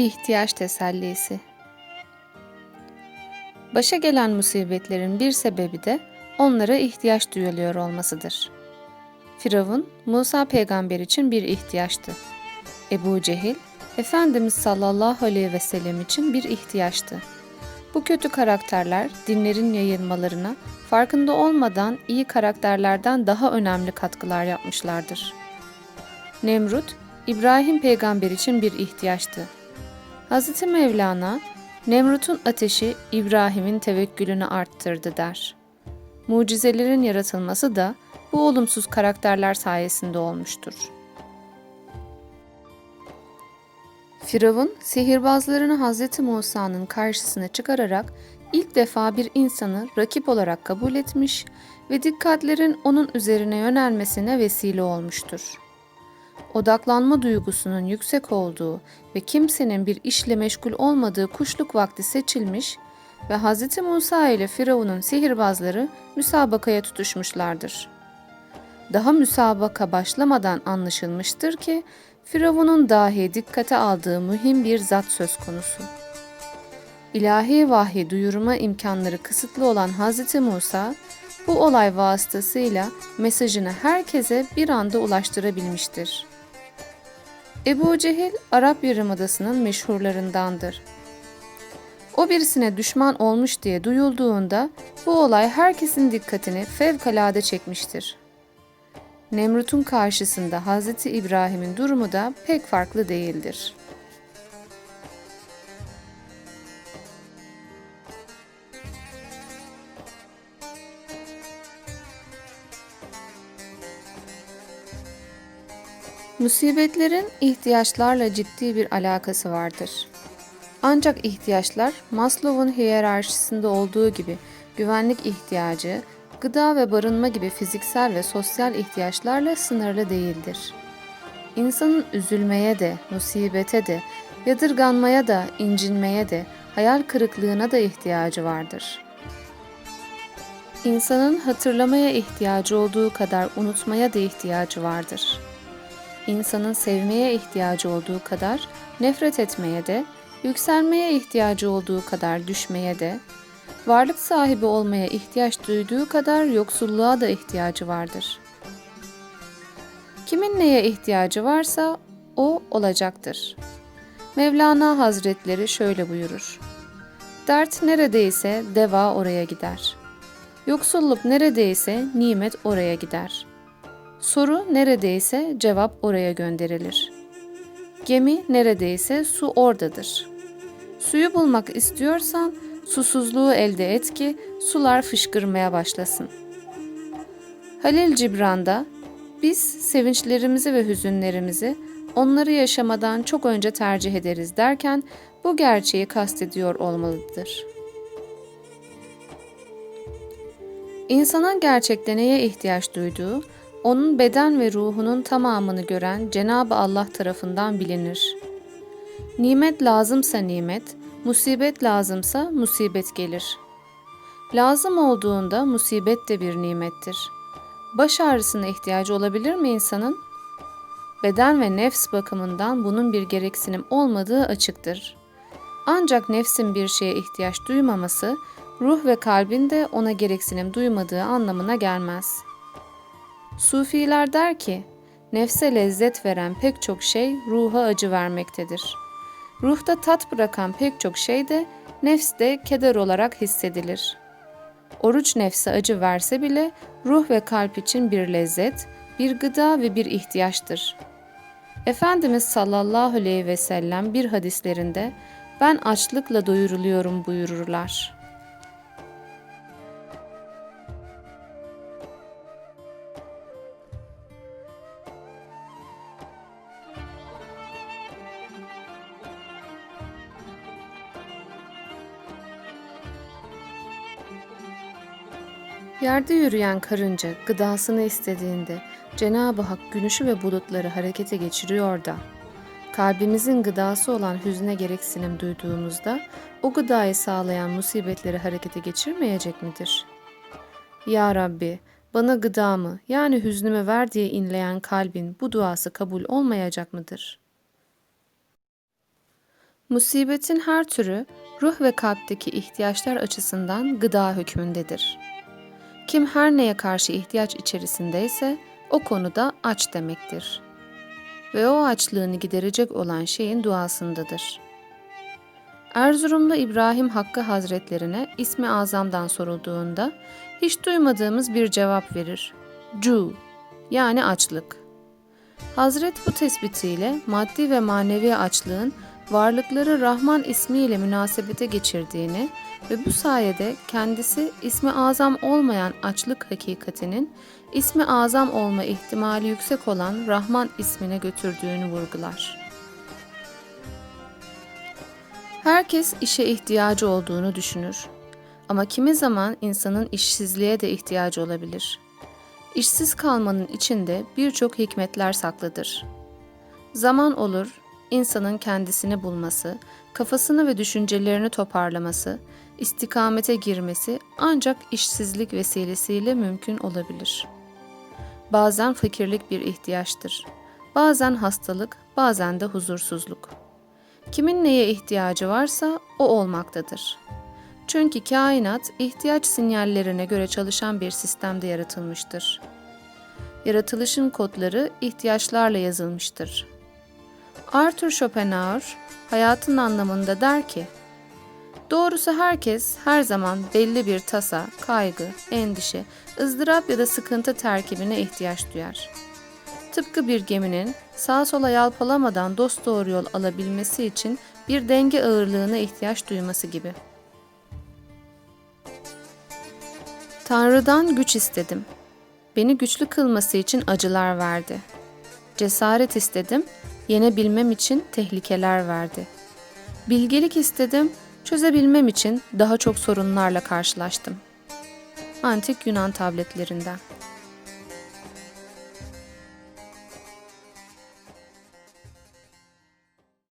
İhtiyaç tesellisi Başa gelen musibetlerin bir sebebi de onlara ihtiyaç duyuluyor olmasıdır. Firavun, Musa peygamber için bir ihtiyaçtı. Ebu Cehil, Efendimiz sallallahu aleyhi ve sellem için bir ihtiyaçtı. Bu kötü karakterler dinlerin yayılmalarına farkında olmadan iyi karakterlerden daha önemli katkılar yapmışlardır. Nemrut, İbrahim peygamber için bir ihtiyaçtı. Hz. Mevlana, Nemrut'un ateşi İbrahim'in tevekkülünü arttırdı der. Mucizelerin yaratılması da bu olumsuz karakterler sayesinde olmuştur. Firavun, sihirbazlarını Hz. Musa'nın karşısına çıkararak ilk defa bir insanı rakip olarak kabul etmiş ve dikkatlerin onun üzerine yönelmesine vesile olmuştur. Odaklanma duygusunun yüksek olduğu ve kimsenin bir işle meşgul olmadığı kuşluk vakti seçilmiş ve Hz. Musa ile Firavun'un sihirbazları müsabakaya tutuşmuşlardır. Daha müsabaka başlamadan anlaşılmıştır ki Firavun'un dahi dikkate aldığı mühim bir zat söz konusu. İlahi vahyi duyurma imkanları kısıtlı olan Hz. Musa, bu olay vasıtasıyla mesajını herkese bir anda ulaştırabilmiştir. Ebu Cehil, Arap Yarımadası'nın meşhurlarındandır. O birisine düşman olmuş diye duyulduğunda bu olay herkesin dikkatini fevkalade çekmiştir. Nemrut'un karşısında Hz. İbrahim'in durumu da pek farklı değildir. Musibetlerin ihtiyaçlarla ciddi bir alakası vardır. Ancak ihtiyaçlar Maslow'un hiyerarşisinde olduğu gibi güvenlik ihtiyacı, gıda ve barınma gibi fiziksel ve sosyal ihtiyaçlarla sınırlı değildir. İnsanın üzülmeye de, musibete de, yadırganmaya da, incinmeye de, hayal kırıklığına da ihtiyacı vardır. İnsanın hatırlamaya ihtiyacı olduğu kadar unutmaya da ihtiyacı vardır.'' İnsanın sevmeye ihtiyacı olduğu kadar nefret etmeye de, yükselmeye ihtiyacı olduğu kadar düşmeye de, varlık sahibi olmaya ihtiyaç duyduğu kadar yoksulluğa da ihtiyacı vardır. Kimin neye ihtiyacı varsa o olacaktır. Mevlana Hazretleri şöyle buyurur. Dert neredeyse deva oraya gider. Yoksulluk neredeyse nimet oraya gider.'' Soru neredeyse cevap oraya gönderilir. Gemi neredeyse su oradadır. Suyu bulmak istiyorsan susuzluğu elde et ki sular fışkırmaya başlasın. Halil Cibran'da biz sevinçlerimizi ve hüzünlerimizi onları yaşamadan çok önce tercih ederiz derken bu gerçeği kastediyor olmalıdır. İnsanın gerçekte neye ihtiyaç duyduğu, onun beden ve ruhunun tamamını gören Cenab-ı Allah tarafından bilinir. Nimet lazımsa nimet, musibet lazımsa musibet gelir. Lazım olduğunda musibet de bir nimettir. Baş ağrısına ihtiyacı olabilir mi insanın? Beden ve nefs bakımından bunun bir gereksinim olmadığı açıktır. Ancak nefsin bir şeye ihtiyaç duymaması, ruh ve kalbin de ona gereksinim duymadığı anlamına gelmez.'' Sufiler der ki, nefse lezzet veren pek çok şey ruha acı vermektedir. Ruhta tat bırakan pek çok şey de nefste keder olarak hissedilir. Oruç nefse acı verse bile ruh ve kalp için bir lezzet, bir gıda ve bir ihtiyaçtır. Efendimiz sallallahu aleyhi ve sellem bir hadislerinde ben açlıkla doyuruluyorum buyururlar.'' Yerde yürüyen karınca gıdasını istediğinde Cenab-ı Hak güneşi ve bulutları harekete geçiriyor da, kalbimizin gıdası olan hüzne gereksinim duyduğumuzda o gıdayı sağlayan musibetleri harekete geçirmeyecek midir? Ya Rabbi, bana gıdamı yani hüznümü ver diye inleyen kalbin bu duası kabul olmayacak mıdır? Musibetin her türü ruh ve kalpteki ihtiyaçlar açısından gıda hükmündedir. Kim her neye karşı ihtiyaç içerisindeyse o konuda aç demektir. Ve o açlığını giderecek olan şeyin duasındadır. Erzurumlu İbrahim Hakkı Hazretlerine ismi azamdan sorulduğunda hiç duymadığımız bir cevap verir. Cu yani açlık. Hazret bu tespitiyle maddi ve manevi açlığın varlıkları Rahman ismiyle münasebete geçirdiğini ve bu sayede kendisi ismi azam olmayan açlık hakikatinin ismi azam olma ihtimali yüksek olan Rahman ismine götürdüğünü vurgular. Herkes işe ihtiyacı olduğunu düşünür. Ama kimi zaman insanın işsizliğe de ihtiyacı olabilir. İşsiz kalmanın içinde birçok hikmetler saklıdır. Zaman olur, insanın kendisini bulması, kafasını ve düşüncelerini toparlaması, istikamete girmesi ancak işsizlik vesilesiyle mümkün olabilir. Bazen fakirlik bir ihtiyaçtır. Bazen hastalık, bazen de huzursuzluk. Kimin neye ihtiyacı varsa o olmaktadır. Çünkü kainat ihtiyaç sinyallerine göre çalışan bir sistemde yaratılmıştır. Yaratılışın kodları ihtiyaçlarla yazılmıştır. Arthur Schopenhauer hayatın anlamında der ki, Doğrusu herkes her zaman belli bir tasa, kaygı, endişe, ızdırap ya da sıkıntı terkibine ihtiyaç duyar. Tıpkı bir geminin sağa sola yalpalamadan dosdoğru yol alabilmesi için bir denge ağırlığına ihtiyaç duyması gibi. Tanrı'dan güç istedim. Beni güçlü kılması için acılar verdi. Cesaret istedim, yenebilmem için tehlikeler verdi. Bilgelik istedim, çözebilmem için daha çok sorunlarla karşılaştım. Antik Yunan tabletlerinden